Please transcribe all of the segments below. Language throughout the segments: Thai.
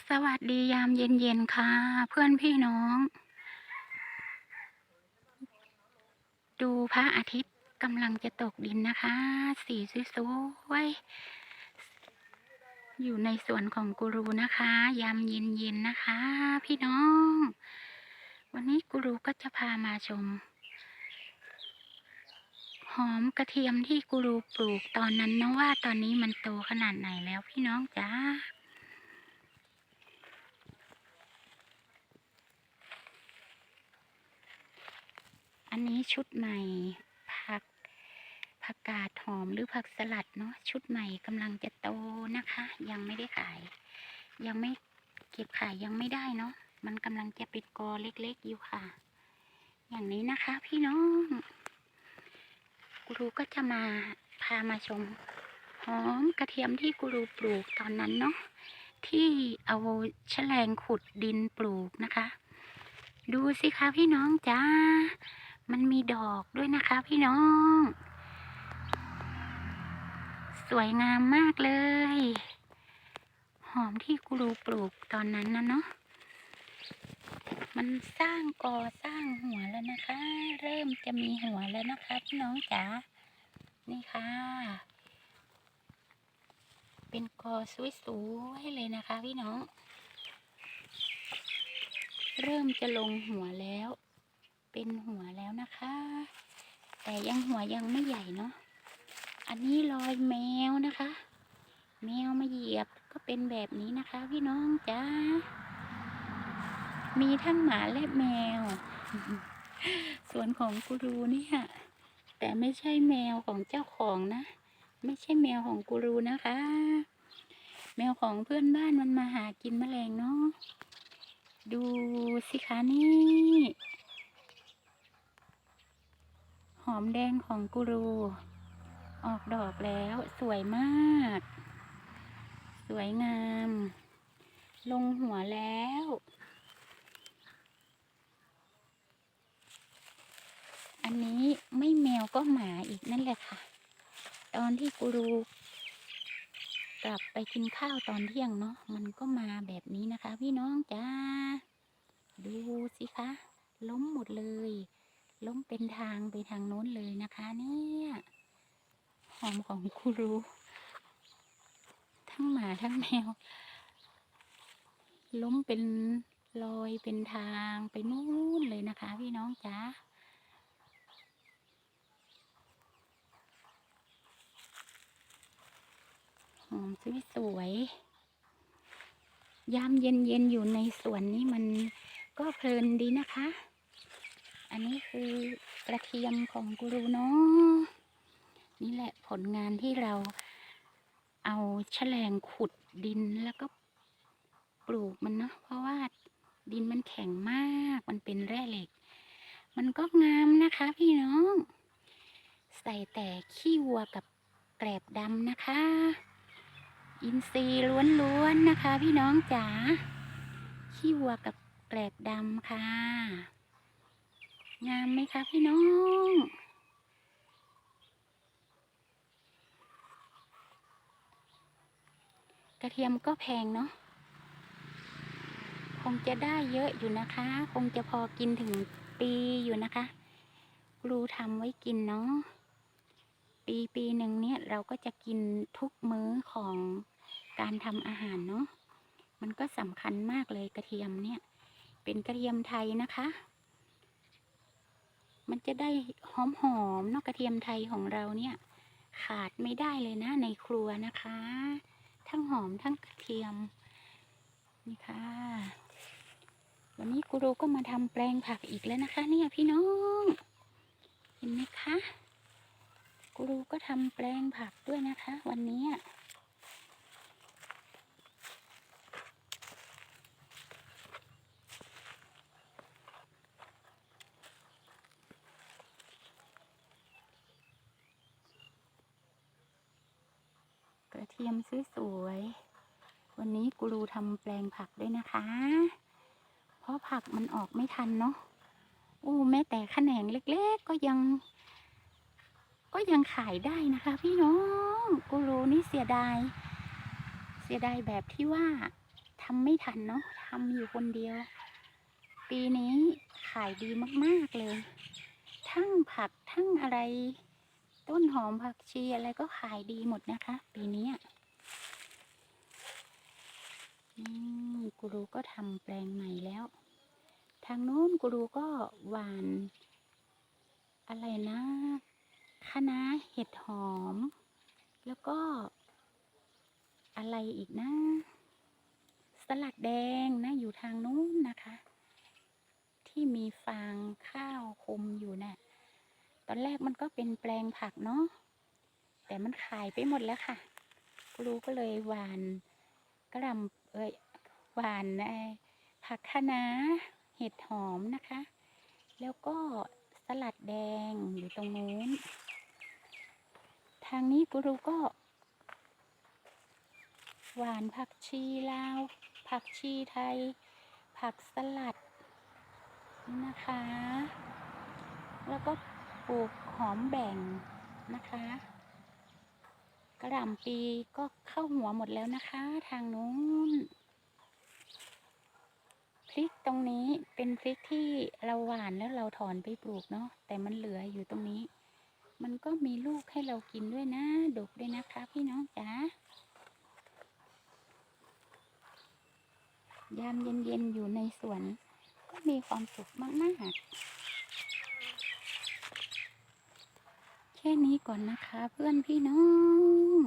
สวัสดียามเย็นๆค่ะ เพื่อนพี่น้อง ดูพระอาทิตย์กำลังจะตกดินนะคะ สีสวยๆอยู่ในสวนของกูรูนะคะ ยามเย็นๆนะคะ พี่น้อง วันนี้กูรูก็จะพามาชม หอมกระเทียมที่กูรูปลูกตอนนั้นนะว่าตอนนี้มันโตขนาดไหนแล้วพี่น้องจ้า อันนี้ชุดใหม่ผักผักกาดหอมหรือผักสลัดเนาะชุดใหม่กำลังจะโตนะคะ ยังไม่ได้ขาย ยังไม่เก็บขายยังไม่ได้เนาะมันกำลังจะเป็นกอเล็กๆอยู่ค่ะ อย่างนี้นะคะพี่น้องกูรูก็จะมาพามาชมหอมกระเทียมที่กูรูปลูกตอนนั้นเนาะที่เอาแฉลงขุดดินปลูกนะคะ ดูสิคะพี่น้องจ้า มันมีดอกด้วยนะคะพี่น้อง สวยงามมากเลย หอมที่กูรูปลูกตอนนั้นนะเนาะมันสร้างกอสร้างหัวแล้วนะคะ เริ่มจะมีหัวแล้วนะคะพี่น้องจ๋านี่ค่ะ เป็นกอสวยๆเลยนะคะพี่น้อง เริ่มจะลงหัวแล้ว เป็นหัวแล้วนะคะ แต่ยังหัวยังไม่ใหญ่เนาะอันนี้รอยแมวนะคะ แมวมาเหยียบก็เป็นแบบนี้นะคะ พี่น้องจ้ามีทั้งหมาและแมว ส่วนของกูรูเนี่ย แต่ไม่ใช่แมวของเจ้าของนะ ไม่ใช่แมวของกูรูนะคะ แมวของเพื่อนบ้านมันมาหากินแมลงเนาะดูสิคะนี่ หอมแดงของกูรู ออกดอกแล้วสวยมาก สวยงาม ลงหัวแล้ว อันนี้ไม่แมวก็หมาอีกนั่นแหละค่ะ ตอนที่กูรูกลับไปกินข้าวตอนเที่ยงเนาะมันก็มาแบบนี้นะคะ พี่น้องจ้าดูสิคะ ล้มหมดเลย ล้มเป็นทางไปทางโน้นเลยนะคะเนี่ยหอมของกูรูทั้งหมาทั้งแมว ล้มเป็นรอยเป็นทางไปนู่นเลยนะคะ พี่น้องจ้าหอมสวยๆยามเย็นๆอยู่ในสวนนี้มันก็เพลินดีนะคะ อันนี้คือกระเทียมของกูรูเนาะนี่แหละผลงานที่เราเอาแฉลงขุดดินแล้วก็ปลูกมันเนาะเพราะว่าดินมันแข็งมากมันเป็นแร่เหล็ก มันก็งามนะคะพี่น้อง ใส่แต่ขี้วัวกับแกลบดำนะคะ อินทรีย์ล้วนๆนะคะ พี่น้องจ๋าขี้วัวกับแกลบดำค่ะ งามไหมคะพี่น้อง กระเทียมก็แพงเนาะ คงจะได้เยอะอยู่นะคะ คงจะพอกินถึงปีอยู่นะคะ ครูทำไว้กินเนาะ ปีปีหนึ่งเนี่ยเราก็จะกินทุกมื้อของการทำอาหารเนาะ มันก็สำคัญมากเลยกระเทียมเนี่ย เป็นกระเทียมไทยนะคะ มันจะได้หอมหอมนาะกระเทียมไทยของเราเนี่ย ขาดไม่ได้เลยนะในครัวนะคะ ทั้งหอมทั้งกระเทียมนี่ค่ะวันนี้กูรูก็มาทำแปลงผักอีกแล้วนะคะ เนี่ยพี่น้องเห็นไหมคะกูรูก็ทำแปลงผักด้วยนะคะ วันนี้ ทียมสวยๆ วันนี้กูรูทำแปลงผักด้วยนะคะ เพราะผักมันออกไม่ทันเนาะโอ้แม้แต่แขนงเล็กๆ ก็ยัง ก็ยังขายได้นะคะ พี่น้อง กูรูนี่เสียดาย เสียดายแบบที่ว่าทำไม่ทันเนาะทำอยู่คนเดียว ปีนี้ขายดีมากๆเลย ทั้งผักทั้งอะไร ต้นหอมผักชีอะไรก็ขายดีหมดนะคะ ปีนี้อะอืมกูรูก็ทำแปลงใหม่แล้ว ทางโน้นกูรูก็หวาน อะไรนะคะน้าเห็ดหอม แล้วก็ อะไรอีกนะ สลัดแดงนะอยู่ทางโน้นนะคะ ที่มีฟางข้าวค อนแรกมันก็เป็นแปลงผักเนาะแต่มันขายไปหมดแล้วค่ะครูก็เลยหวานกระลำเอ้ยหวานผักคะน้าเห็ดหอมนะคะ แล้วก็สลัดแดงอยู่ตรงนู้น ทางนี้กูรูก็หวานผักชีลาว ผักชีไทย ผักสลัดนะคะ แล้วก็ ลูกหอมแบ่งนะคะกระหล่ำปีก็เข้าหัวหมดแล้วนะคะ ทางนู้นพริกตรงนี้เป็นพริกที่เราหวานแล้วเราถอนไปปลูกเนาะแต่มันเหลืออยู่ตรงนี้ มันก็มีลูกให้เรากินด้วยนะดกด้วยนะคะพี่น้องจ๋ายามเย็นๆอยู่ในสวน ก็มีความสุขมากๆ แค่นี้ก่อนนะคะ เพื่อนพี่น้อง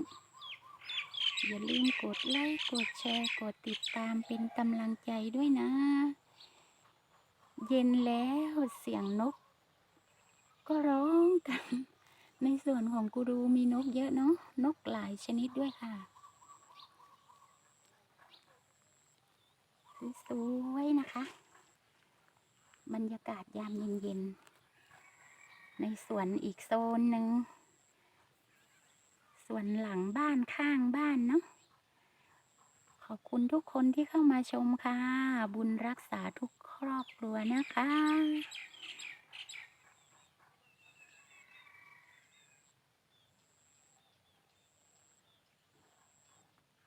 อย่าลืมกดไลค์กดแชร์กดติดตามเป็นกำลังใจด้วยนะ เย็นแล้วเสียงนก ก็ร้องกัน ในส่วนของกูรูมีนกเยอะเนาะนกหลายชนิดด้วยค่ะสวยๆนะคะ บรรยากาศยามเย็นๆ ในสวนอีกโซนหนึ่งส่วนหลังบ้านข้างบ้านเนาะขอบคุณทุกคนที่เข้ามาชมค่ะ บุญรักษาทุกครอบครัวนะคะ